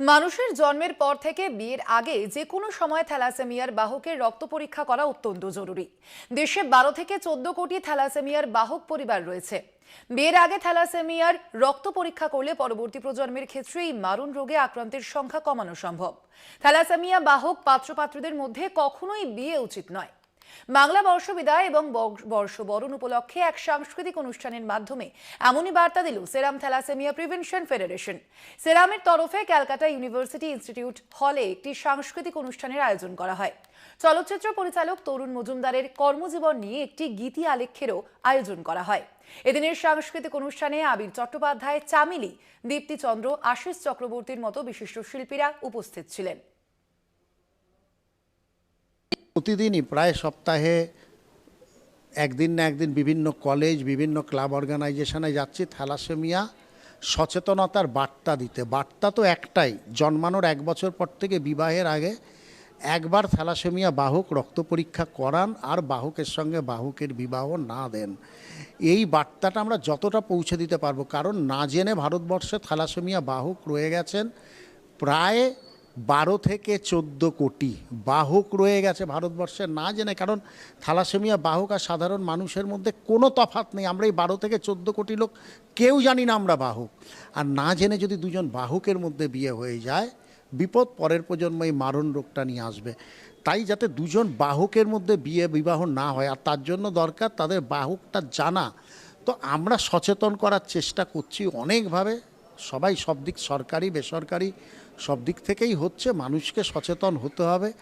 মানুষের জন্মের পর থেকে বিয়ের আগে যে কোনো সময় থ্যালাসেমিয়ার বাহকের রক্ত পরীক্ষা করা অত্যন্ত জরুরি। দেশে বারো থেকে চোদ্দ কোটি থ্যালাসেমিয়ার বাহক পরিবার রয়েছে। বিয়ের আগে থ্যালাসেমিয়ার রক্ত পরীক্ষা করলে পরবর্তী প্রজন্মের ক্ষেত্রে এই মারণ রোগে আক্রান্তের সংখ্যা কমানো সম্ভব। থ্যালাসেমিয়া বাহক পাত্রপাত্রীদের মধ্যে কখনোই বিয়ে উচিত নয়। বাংলা বর্ষ বিদায় এবং বর্ষ- বর্ষবরণ উপলক্ষে এক সাংস্কৃতিক অনুষ্ঠানের মাধ্যমে এমনই বার্তা দিল সেরাম থ্যালাসেমিয়া প্রিভেনশন ফেডারেশন। সেরামের তরফে ক্যালকাটা ইউনিভার্সিটি ইনস্টিটিউট হলে একটি সাংস্কৃতিক অনুষ্ঠানের আয়োজন করা হয়। চলচ্চিত্র পরিচালক তরুণ মজুমদারের কর্মজীবন নিয়ে একটি গীতি আলেখ্যেরও আয়োজন করা হয়। এদিনের সাংস্কৃতিক অনুষ্ঠানে আবির চট্টোপাধ্যায়, চামিলি, দীপ্তি চন্দ্র, আশিস চক্রবর্তীর মতো বিশিষ্ট শিল্পীরা উপস্থিত ছিলেন। প্রতিদিনই প্রায় সপ্তাহে একদিন না একদিন বিভিন্ন কলেজ বিভিন্ন ক্লাব অর্গানাইজেশনে যাচ্ছি থ্যালাসেমিয়া সচেতনতার বার্তা দিতে। বার্তা তো একটাই, জন্মানোর এক বছর পর থেকে বিবাহের আগে একবার থ্যালাসেমিয়া বাহক রক্ত পরীক্ষা করান আর বাহকের সঙ্গে বাহকের বিবাহ না দেন। এই বার্তাটা আমরা যতটা পৌঁছে দিতে পারব, কারণ না জেনে ভারতবর্ষে থ্যালাসেমিয়া বাহক রয়ে গেছেন প্রায় বারো থেকে চোদ্দ কোটি বাহক রয়ে গেছে ভারতবর্ষে, না জেনে, কারণ থালাসেমিয়া বাহক আর সাধারণ মানুষের মধ্যে কোনো তফাৎ নেই। আমরা এই বারো থেকে চোদ্দ কোটি লোক, কেউ জানি না আমরা বাহক। আর না জেনে যদি দুজন বাহকের মধ্যে বিয়ে হয়ে যায়, বিপদ পরের প্রজন্ম এই মারণ রোগটা নিয়ে আসবে। তাই যাতে দুজন বাহকের মধ্যে বিয়ে বিবাহ না হয়, আর তার জন্য দরকার তাদের বাহকটা জানা। তো আমরা সচেতন করার চেষ্টা করছি অনেকভাবে। সবাই সব দিক সরকারি বেসরকারি সব দিক থেকেই হচ্ছে। মানুষকে সচেতন হতে হবে।